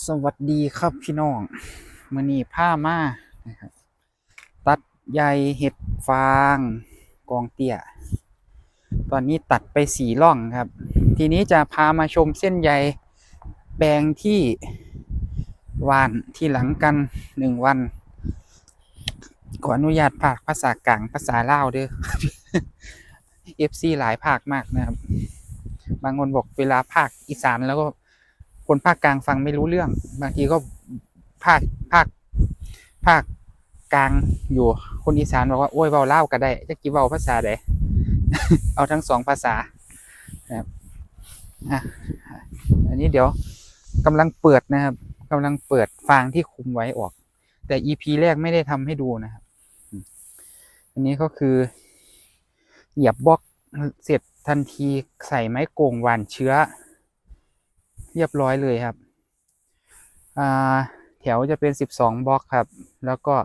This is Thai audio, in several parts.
สวัสดีครับพี่น้องมื้อนี้ผ้ามานะครับตัดใยเห็ดฟางกองเตี้ย ตอนนี้ตัดไปสีร่องครับ ทีนี้จะพามาชมเส้นใยแปลงที่วานที่หลังกันหนึ่งวัน ขออนุญาตภาคภาษากลางภาษาลาวเด้อ FC หลายภาคมากนะครับ บางคนบอกเวลาภาคอีสานแล้วก็ คนภาคกลางฟังไม่รู้เรื่อง บางทีก็ภาคภาคภาคกลางอยู่ คนอีสานบอกว่าโอ้ยเว้าเล่าก็ได้จะกี่เว้าภาษาใดเอาทั้งสองภาษาครับอันนี้เดี๋ยวกำลังเปิดนะครับกำลังเปิดฟางที่คุมไว้ออก แต่ EP แรกไม่ได้ทำให้ดูนะครับ อันนี้ก็คือ เหยียบบล็อกเสร็จทันทีใส่ไม้โกงหวานเชื้อ เรียบร้อยเลยครับอ่าแถวจะเป็นสิบสองบล็อกครับ แล้วก็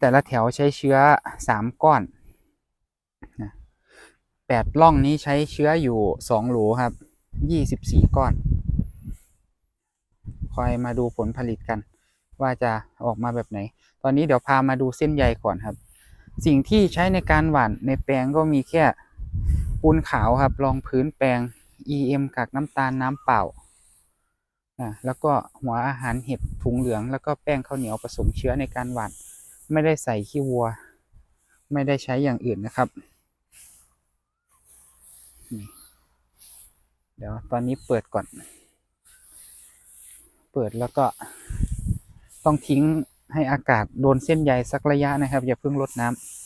แต่ละแถวใช้เชื้อสามก้อนนะแปดล่องนี้ใช้เชื้ออยู่สองหลครับยี่สิบสี่ก้อน คอยมาดูผลผลิตกัน ว่าจะออกมาแบบไหน ตอนนี้เดี๋ยวพามาดูเส้นใยก่อนครับ สิ่งที่ใช้ในการหว่านในแปลงก็มีแค่ปูนขาวครับรองพื้นแปลง EM กากน้ำตาลน้ำเปล่าอ่าแล้วก็หัวอาหารเห็ดถุงเหลืองแล้วก็แป้งข้าวเหนียวผสมเชื้อในการหว่านไม่ได้ใส่ขี้วัว ไม่ได้ใช้อย่างอื่นนะครับ เดี๋ยวตอนนี้เปิดก่อน เปิดแล้วก็ต้องทิ้งให้อากาศโดนเส้นใยสักระยะนะครับ อย่าเพิ่งลดน้ำ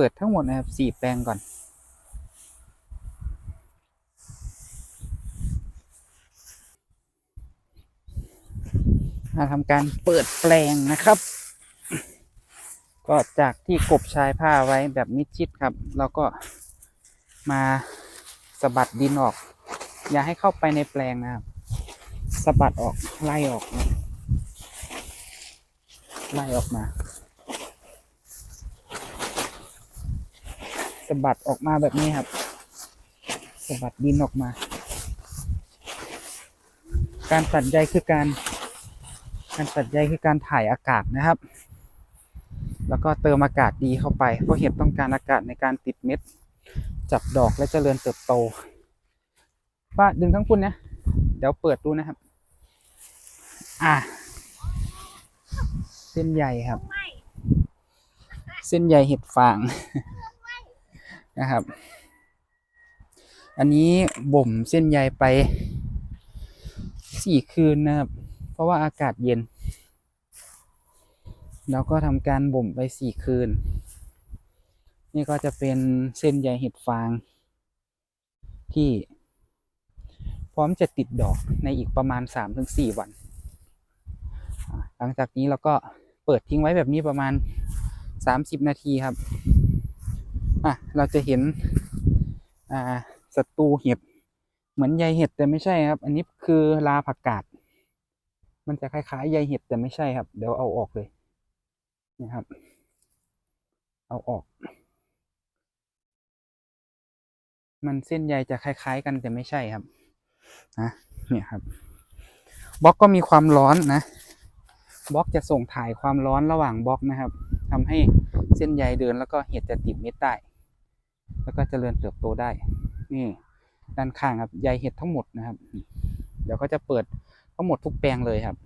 ปิดทั้งหมดนะครับสี่แปลงก่อน มาทำการเปิดแปลงนะครับ ก็จากที่กบชายผ้าไว้แบบมิดชิดครับ เราก็มาสะบัดดินออก อย่าให้เข้าไปในแปลงนะครับสะบัดออกไล่ออก ไล่ออกมา สะบัดออกมาแบบนี้ครับสะบัดดินออกมา การตัดใยคือการ การตัดใยคือการถ่ายอากาศนะครับ แล้วก็เติมอากาศดีเข้าไป เพราะเห็ดต้องการอากาศในการติดเม็ด จับดอกและเจริญเติบโตป้าดึงทั้งคุณนะเดี๋ยวเปิดดูนะครับ อะ เส้นใยครับ เส้นใยเห็ดฟาง นะครับ อันนี้บ่มเส้นใยไปสี่คืนนะครับ เพราะว่าอากาศเย็น แล้วก็ทำการบ่มไปสี่คืน นี่ก็จะเป็นเส้นใยเห็ดฟาง ที่พร้อมจะติดดอกในอีกประมาณสามถึงสี่วัน หลังจากนี้เราก็เปิดทิ้งไว้แบบนี้ประมาณสามสิบนาทีครับ อะเราจะเห็น อ่าศัตรูเห็ด เหมือนใยเห็ดแต่ไม่ใช่ครับ อันนี้คือลาผักกาด มันจะคล้ายๆใยเห็ดแต่ไม่ใช่ครับ เดี๋ยวเอาออกเลยนะครับ เอาออก มันเส้นใยจะคล้าย ๆ กันแต่ไม่ใช่ครับนะเนี่ยครับบล็อกก็มีความร้อนนะบล็อกจะส่งถ่ายความร้อนระหว่างบล็อกนะครับทำให้เส้นใยเดินแล้วก็เห็ดจะติดเม็ดได้ แล้วก็เจริญเติบโตได้ นี่ด้านข้างครับใยเห็ดทั้งหมดนะครับ เดี๋ยวก็จะเปิดทั้งหมดทุกแปลงเลยครับ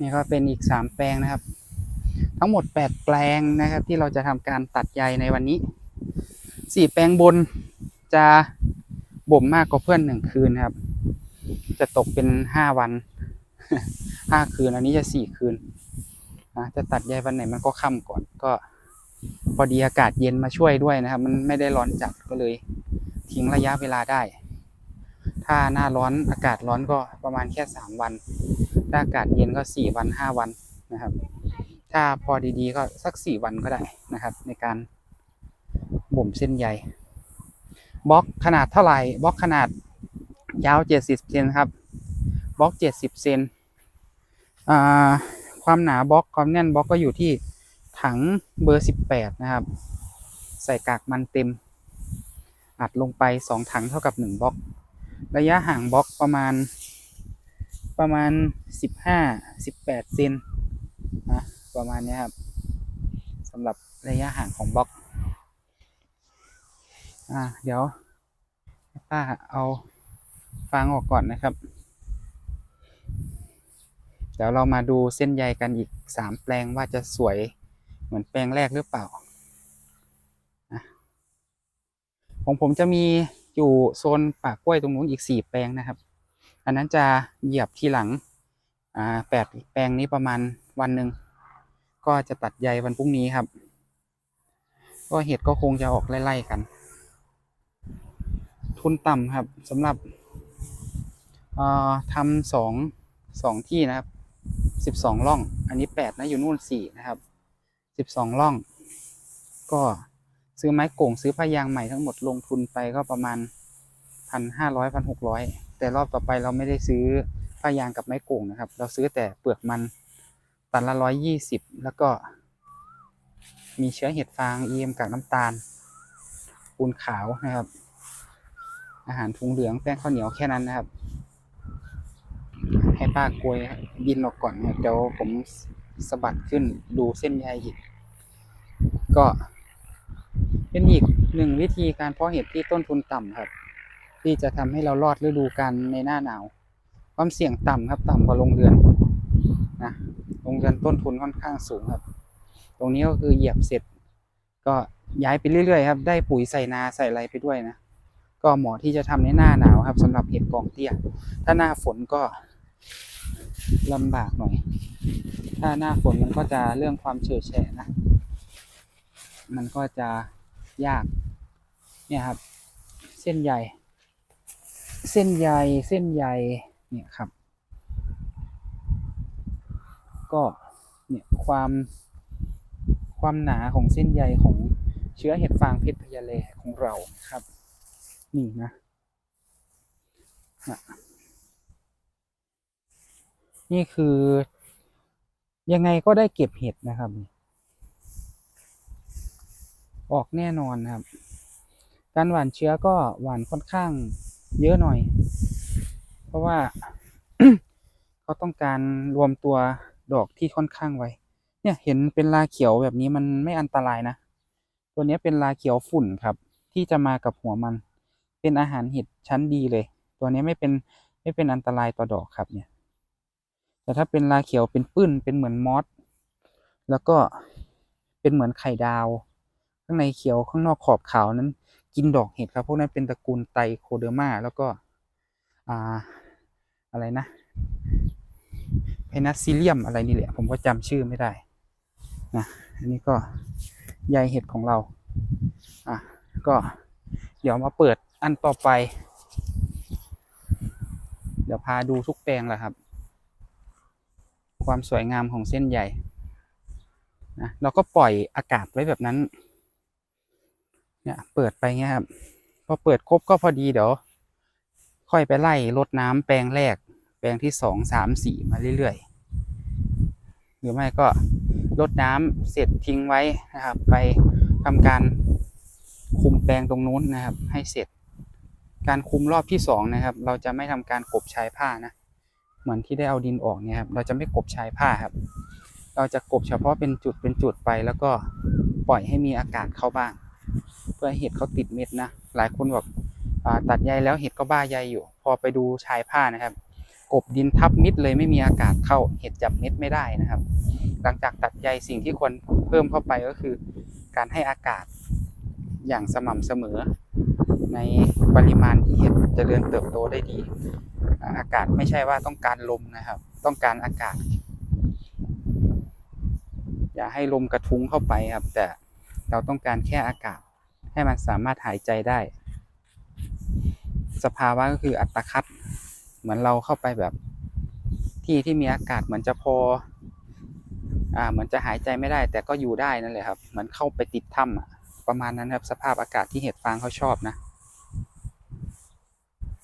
นี่ก็เป็นอีกสามแปลงนะครับ ทั้งหมดแปดแปลงนะครับ ที่เราจะทำการตัดใยในวันนี้สี่แปลงบนจะบ่มมากกว่าเพื่อนหนึ่งคืนครับ จะตกเป็นห้าวันห้าคืน อันนี้จะสี่คืนนะจะตัดใยวันไหนมันก็ค่ำก่อนก็ พอดีอากาศเย็นมาช่วยด้วยนะครับ มันไม่ได้ร้อนจัดก็เลย ทิ้งระยะเวลาได้ ถ้าหน้าร้อนอากาศร้อนก็ประมาณแค่สามวัน ถ้าอากาศเย็นก็สี่วันห้าวันนะครับ ถ้าพอดีๆก็สักสี่วันก็ได้นะครับ ในการบ่มเส้นใยบล็อกขนาดเท่าไหร่บล็อกขนาดยาวเจ็ดสิบเซนครับบล็อกเจ็ดสิบเซนความหนาบล็อกความแน่นบล็อกก็อยู่ที่ ถังเบอร์ 18 นะครับ ใส่กากมันเต็ม อัดลงไป 2 ถังเท่ากับ 1บล็อก ระยะห่างบล็อกประมาณประมาณ 15 18เซนนะประมาณนี้ครับสำหรับระยะห่างของบล็อก อ่า เดี๋ยวป้าเอาฟางออกก่อนนะครับ เดี๋ยวเรามาดูเส้นใยกันอีกสามแปลงว่าจะสวย เหมือนแปลงแรกหรือเปล่า ของผมจะมีอยู่โซนปากกล้วยตรงนู้นอีกสี่แปลงนะครับ อันนั้นจะเหยียบทีหลังแปดแปลงนี้ประมาณวันหนึ่งก็จะตัดใยวันพรุ่งนี้ครับ ก็เห็ดก็คงจะออกไล่ๆกัน ทุนต่ำครับสำหรับทำสองสองที่นะครับสิบสองร่อง อันนี้แปดนะอยู่นู่นสี่นะครับ สิบสองร่อง ก็ซื้อไม้โก่งซื้อผ้ายางใหม่ทั้งหมดลงทุนไปก็ประมาณพันห้าร้อยพันหกร้อยแต่รอบต่อไปเราไม่ได้ซื้อผ้ายางกับไม้โก่งนะครับ เราซื้อแต่เปลือกมันตันละร้อยยี่สิบแล้วก็มีเชื้อเห็ดฟางเอียมกากน้ำตาลปูนขาวนะครับ อาหารถุงเหลืองแป้งข้าวเหนียวแค่นั้นนะครับ ให้ป้ากลวยบินออกก่อนนะเดี๋ยวผม สะบัดขึ้นดูเส้นใยอีก ก็เป็นอีกหนึ่งวิธีการเพาะเห็ดที่ต้นทุนต่ำครับ ที่จะทำให้เรารอดฤดูกาลในหน้าหนาว ความเสี่ยงต่ำครับต่ำกว่าโรงเรือนนะโรงเรือนต้นทุนค่อนข้างสูงครับ ตรงนี้ก็คือเหยียบเสร็จ ก็ย้ายไปเรื่อยๆครับ ได้ปุ๋ยใส่นาใส่อะไรไปด้วยนะก็เหมาะที่จะทำในหน้าหนาวครับสำหรับเห็ดกองเตี้ย ถ้าหน้าฝนก็ลำบากหน่อย ถ้าหน้าฝนมันก็จะเรื่องความเฉื่อยแฉะนะ มันก็จะยาก เนี่ยครับ เส้นใยเส้นใยเส้นใยเนี่ยครับ ก็เนี่ยความความหนาของเส้นใยของเชื้อเห็ดฟางเพชรพยาแลของเราครับ นี่นะนะนี่คือ ยังไงก็ได้เก็บเห็ดนะครับ ออกแน่นอนครับ การหว่านเชื้อก็หว่านค่อนข้างเยอะหน่อย เพราะว่าเขาต้องการรวมตัวดอกที่ค่อนข้างไวเนี่ยเห็นเป็นลาเขียวแบบนี้มันไม่อันตรายนะ ตัวนี้เป็นลาเขียวฝุ่นครับ ที่จะมากับหัวมัน เป็นอาหารเห็ดชั้นดีเลย ตัวนี้ไม่เป็นไม่เป็นอันตรายต่อดอกครับเนี่ย แต่ถ้าเป็นลาเขียวเป็นปื้นเป็นเหมือนมอสแล้วก็เป็นเหมือนไข่ดาว ข้างในเขียวข้างนอกขอบขาวนั้น กินดอกเห็ดครับ พวกนั้นเป็นตระกูลไตโคเดอร์มาแล้วก็อ่าอะไรนะเพนัสซิเลียมอะไรนี่แหละ ผมก็จำชื่อไม่ได้นะอันนี้ก็ใยเห็ดของเราอะก็เดี๋ยวมาเปิดอันต่อไป เดี๋ยวพาดูทุกแปลงแหละครับ ความสวยงามของเส้นใยนะเราก็ปล่อยอากาศไว้แบบนั้นเนี่ยเปิดไปเงี้ยครับพอเปิดครบก็พอดีเดี๋ยวค่อยไปไล่รดน้ำแปลงแรก แปลงที่สองสามสี่มาเรื่อยๆหรือไม่ก็รดน้ำเสร็จทิ้งไว้นะครับ ไปทำการคุมแปลงตรงนู้นนะครับ ให้เสร็จการคุมรอบที่สองนะครับ เราจะไม่ทำการกบชายผ้านะ เหมือนที่ได้เอาดินออกเนี่ยครับเราจะไม่กบชายผ้าครับ เราจะกบเฉพาะเป็นจุดเป็นจุดไป แล้วก็ปล่อยให้มีอากาศเข้าบ้าง เพื่อเห็ดเขาติดเม็ดนะหลายคนบอกตัดใยแล้วเห็ดก็บ้าใยอยู่ พอไปดูชายผ้านะครับ กบดินทับมิดเลยไม่มีอากาศเข้าเห็ดจับเม็ดไม่ได้นะครับ หลังจากตัดใยสิ่งที่ควรเพิ่มเข้าไปก็คือ การให้อากาศอย่างสม่ำเสมอ ในปริมาณที่เห็ดจเจริญเติบโตได้ดี อากาศไม่ใช่ว่าต้องการลมนะครับ ต้องการอากาศ อย่าให้ลมกระทุ้งเข้าไปครับ แต่เราต้องการแค่อากาศ ให้มันสามารถหายใจได้ สภาวะก็คืออัตคัดเหมือนเราเข้าไปแบบที่ที่มีอากาศเหมือนจะพอ อ่า เหมือนจะหายใจไม่ได้ แต่ก็อยู่ได้นั่นแหละครับ เหมือนเข้าไปติดถ้ำประมาณนั้นครับ สภาพอากาศที่เห็ดฟางเขาชอบนะ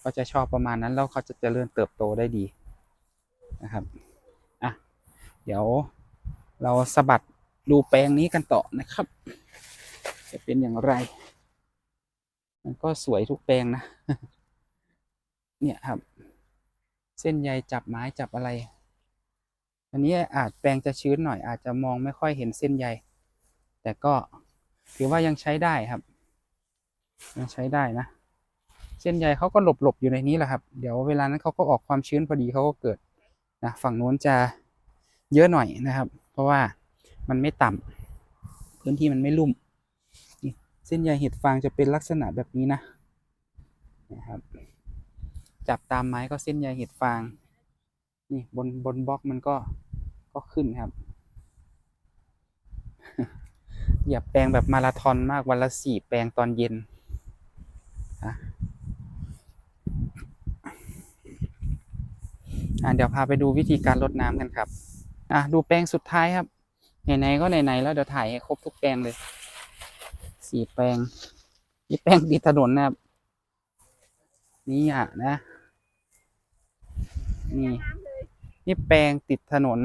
เขาจะชอบประมาณนั้นแล้วเขาจะเจริญเติบโตได้ดีนะครับอะเดี๋ยวเราสะบัดดูแปลงนี้กันต่อนะครับ จะเป็นอย่างไร มันก็สวยทุกแปลงนะ เนี่ยครับ เส้นใยจับไม้จับอะไร อันนี้อาจแปลงจะชื้นหน่อย อาจจะมองไม่ค่อยเห็นเส้นใย แต่ก็ถือว่ายังใช้ได้ครับ ยังใช้ได้นะ เส้นใยเขาก็หลบหลบอยู่ในนี้แหละครับ เดี๋ยวเวลานั้นเขาก็ออกความชื้นพอดีเขาก็เกิดนะฝั่งนู้นจะเยอะหน่อยนะครับ เพราะว่ามันไม่ต่ำพื้นที่มันไม่ลุ่ม เส้นใยเห็ดฟางจะเป็นลักษณะแบบนี้นะนะครับ จับตามไม้ก็เส้นใยเห็ดฟาง นี่บนบนบล็อกมันก็ก็ขึ้นครับอย่าแปลงแบบมาราธอนมากวันละสี่แปลงตอนเย็นอะอะ เดี๋ยวพาไปดูวิธีการรดน้ำกันครับ อะดูแปลงสุดท้ายครับ ไหนๆก็ไหนๆแล้วเดี๋ยวถ่ายให้ครบทุกแปลงเลยสี่แปลงนี่แปลงติดถนนนะครับ นี่อะนะ นี่ นี่แปลงติดถนน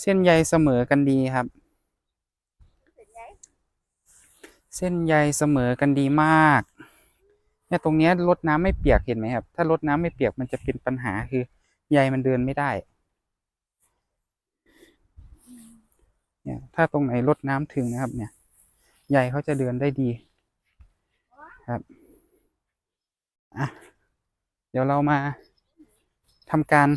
เส้นใยเสมอกันดีครับ เส้นใยเสมอกันดีมาก เนี่ยตรงเนี้ยรดน้ำไม่เปียกเห็นไหมครับ ถ้ารดน้ำไม่เปียกมันจะเป็นปัญหาคือใยมันเดินไม่ได้ เนี่ย ถ้าตรงไหนรดน้ำถึงนะครับ เนี่ยใยเขาจะเดินได้ดีครับอะเดี๋ยวเรามาทำการ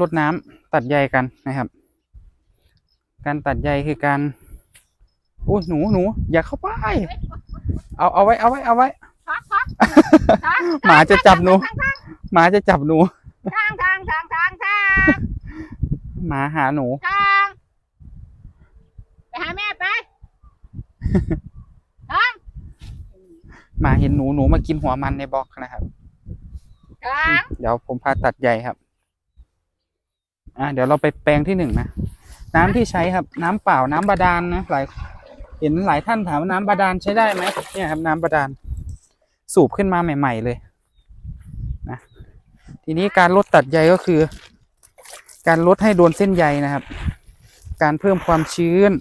รดน้ำตัดใยกันนะครับ การตัดใยคือการอุ้ยหนูหนูอย่าเข้าไป เอาเอาไว้เอาไว้เอาไว้หมาจะจับหนู หมาจะจับหนู ทางทางทางทางทางหมาหาหนู ทางไปหาแม่ไปทางหมาเห็นหนูหนูมากินหัวมันในบล็อกนะครับ ทางเดี๋ยวผมพาตัดใยครับ อะเดี๋ยวเราไปแปลงที่หนึ่งนะ น้ำที่ใช้ครับ น้ำเปล่าน้ำบาดาลนะหลาย เห็นหลายท่านถามว่าน้ำบาดาลใช้ได้ไหมเนี่ยครับน้ำบาดาลสูบขึ้นมาใหม่ ๆ เลยนะทีนี้การลดตัดใยก็คือ การลดให้โดนเส้นใยนะครับ การเพิ่มความชื้น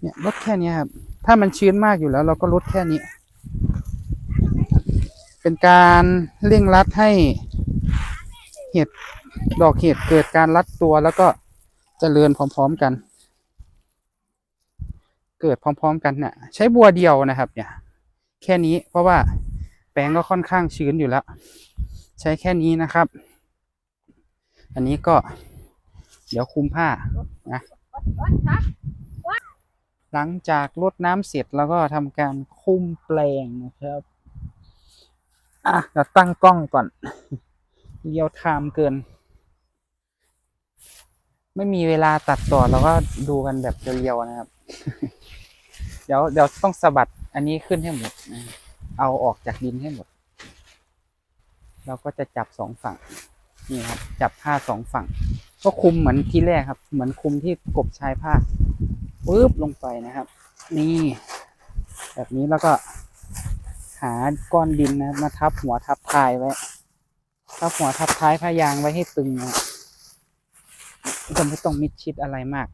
เนี่ยลดแค่นี้ครับ ถ้ามันชื้นมากอยู่แล้ว เราก็ลดแค่นี้ เป็นการเร่งรัดให้เห็ดดอกเห็ดเกิดการรัดตัวแล้วก็เจริญพร้อม ๆ กัน เกิดพร้อม ๆ กันเนี่ยใช้บัวเดียวนะครับ เนี่ย แค่นี้เพราะว่าแปลงก็ค่อนข้างชื้นอยู่แล้ว ใช้แค่นี้นะครับ อันนี้ก็ เดี๋ยวคุมผ้านะหลังจากรดน้ำเสร็จแล้วก็ทำการคุมแปลงนะครับอะเราตั้งกล้องก่อนเรียวไทม์เกิน ไม่มีเวลาตัดต่อเราก็ดูกันแบบเรียวๆนะครับ เดี๋ยวเดี๋ยวต้องสะบัดอันนี้ขึ้นให้หมด เอาออกจากดินให้หมด เราก็จะจับสองฝั่ง นี่ครับ จับผ้าสองฝั่ง ก็คุมเหมือนที่แรกครับ เหมือนคุมที่กบชายผ้าปึ๊บลงไปนะครับ นี่ แบบนี้แล้วก็ หาก้อนดินนะมาทับหัวทับท้ายไว้ ทับหัวทับท้ายผ้ายางไว้ให้ตึงนะก็ไม่ต้องมิดชิดอะไรมาก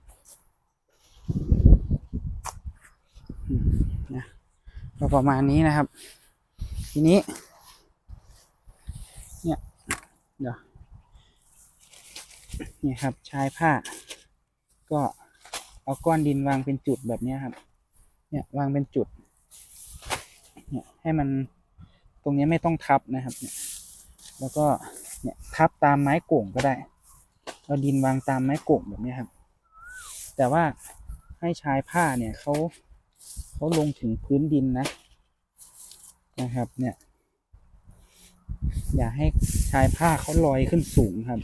นะก็ประมาณนี้นะครับ ทีนี้ เนี่ยเดี๋ยวนี่ครับชายผ้า ก็เอาก้อนดินวางเป็นจุดแบบนี้ครับ เนี่ยวางเป็นจุด เนี่ยให้มันตรงนี้ไม่ต้องทับนะครับ เนี่ย แล้วก็เนี่ยทับตามไม้โก่งก็ได้เอาดินวางตามไม้โก่งแบบนี้ครับ แต่ว่าให้ชายผ้าเนี่ยเขา เขาลงถึงพื้นดินนะ นะครับ เนี่ย อย่าให้ชายผ้าเขาลอยขึ้นสูงครับ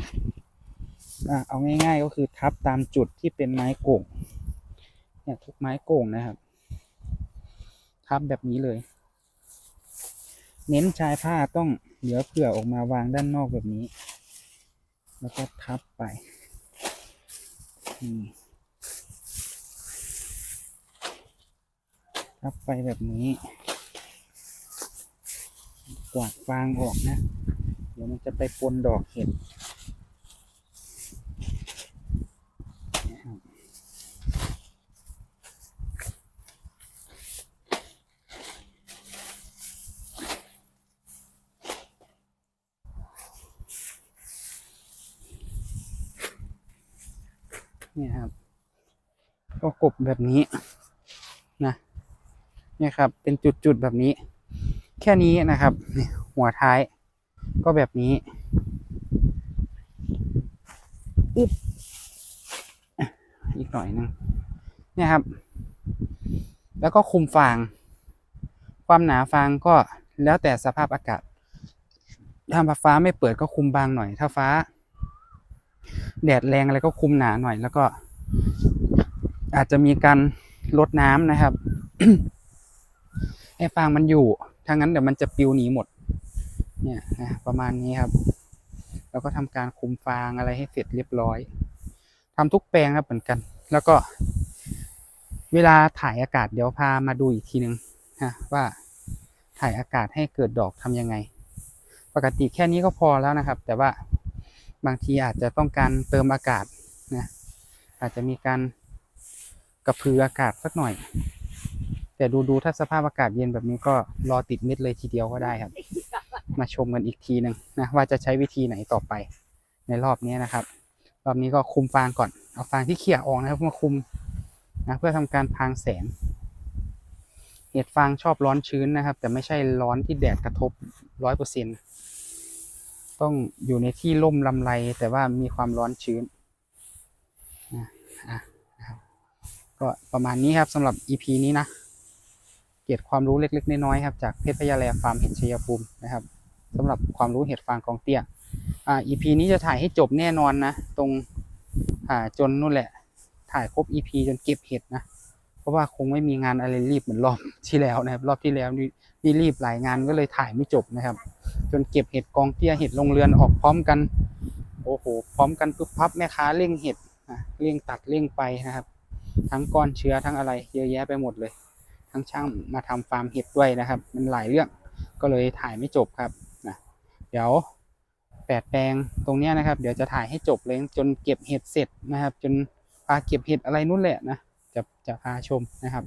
อะเอาง่ายๆก็คือทับตามจุดที่เป็นไม้โก่ง เนี่ยทุกไม้โก่งนะครับ ทับแบบนี้เลย เน้นชายผ้าต้องเหลือเผื่อออกมาวางด้านนอกแบบนี้ แล้วก็ทับไปนี่ พับไปแบบนี้ กวาดฟางออกนะ เดี๋ยวมันจะไปปนดอกเห็ดนี่ครับก็กบแบบนี้นะ เนี่ยครับ เป็นจุดๆแบบนี้ แค่นี้นะครับ หัวท้ายก็แบบนี้อึ๊บอีกหน่อยหนึงเนี่ยครับ แล้วก็คุมฟาง ความหนาฟางก็แล้วแต่สภาพอากาศถ้าฟ้าไม่เปิดก็คุมบางหน่อย ถ้าฟ้า แดดแรงอะไรก็คุมหนาหน่อย แล้วก็ อาจจะมีการลดน้ำนะครับ ให้ฟางมันอยู่ถ้างั้นเดี๋ยวมันจะปลิวหนีหมด เนี่ยนะประมาณนี้ครับแล้วก็ทำการคุมฟางอะไรให้เสร็จเรียบร้อยทำทุกแปลงครับเหมือนกัน แล้วก็ เวลาถ่ายอากาศเดี๋ยวพามาดูอีกทีหนึ่งนะว่าถ่ายอากาศให้เกิดดอกทำยังไง ปกติแค่นี้ก็พอแล้วนะครับ แต่ว่าบางทีอาจจะต้องการเติมอากาศนะอาจจะมีการกระพืออากาศสักหน่อย แต่ดูดูๆถ้าสภาพอากาศเย็นแบบนี้ก็รอติดเม็ดเลยทีเดียวก็ได้ครับ มาชมกันอีกทีหนึ่งนะว่าจะใช้วิธีไหนต่อไปในรอบนี้นะครับ รอบนี้ก็คุมฟางก่อน เอาฟางที่เขี่ยออกนะครับมาคุมนะเพื่อทำการพรางแสง เห็ดฟางชอบร้อนชื้นนะครับ แต่ไม่ใช่ร้อนที่แดดกระทบร้อยเปอร์เซ็นต้องอยู่ในที่ร่มลำไรแต่ว่ามีความร้อนชื้นนะอะนะครับก็ประมาณนี้ครับสำหรับ EP นี้นะ เกร็ดความรู้เล็ก ๆ น้อยๆครับจากเพชรพยาแลฟาร์มเห็ดชัยภูมินะครับสำหรับความรู้เห็ดฟางกองเตี้ยอ่า EP นี้จะถ่ายให้จบแน่นอนนะ ตรงอ่าจนนู่นแหละ ถ่ายครบ EP จนเก็บเห็ดนะ เพราะว่าคงไม่มีงานอะไรรีบเหมือนรอบที่แล้วนะครับ รอบที่แล้วนี่รีบหลายงานก็เลยถ่ายไม่จบนะครับ จนเก็บเห็ดกองเตี้ยเห็ดลงเรือนออกพร้อมกัน โอ้โห พร้อมกันปุ๊บพับแม่ค้าเร่งเห็ดเร่งตัดเร่งไปนะครับ ทั้งก้อนเชื้อทั้งอะไรเยอะแยะไปหมดเลย ทั้งช่างมาทำฟาร์มเห็ดด้วยนะครับ มันหลายเรื่องก็เลยถ่ายไม่จบครับนะเดี๋ยวแปดแปลงตรงเนี้ยนะครับ เดี๋ยวจะถ่ายให้จบเลยจนเก็บเห็ดเสร็จนะครับ จนพาเก็บเห็ดอะไรนู่นแหละนะจะจะพาชมนะครับ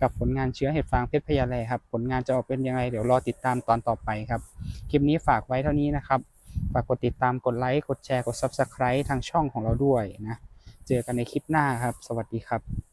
กับผลงานเชื้อเห็ดฟางเพชรพญาแลครับ ผลงานจะออกเป็นยังไงเดี๋ยวรอติดตามตอนต่อไปครับ คลิปนี้ฝากไว้เท่านี้นะครับฝากกดติดตามกดไลค์กดแชร์กด Subscribe ทางช่องของเราด้วยนะ เจอกันในคลิปหน้าครับ สวัสดีครับ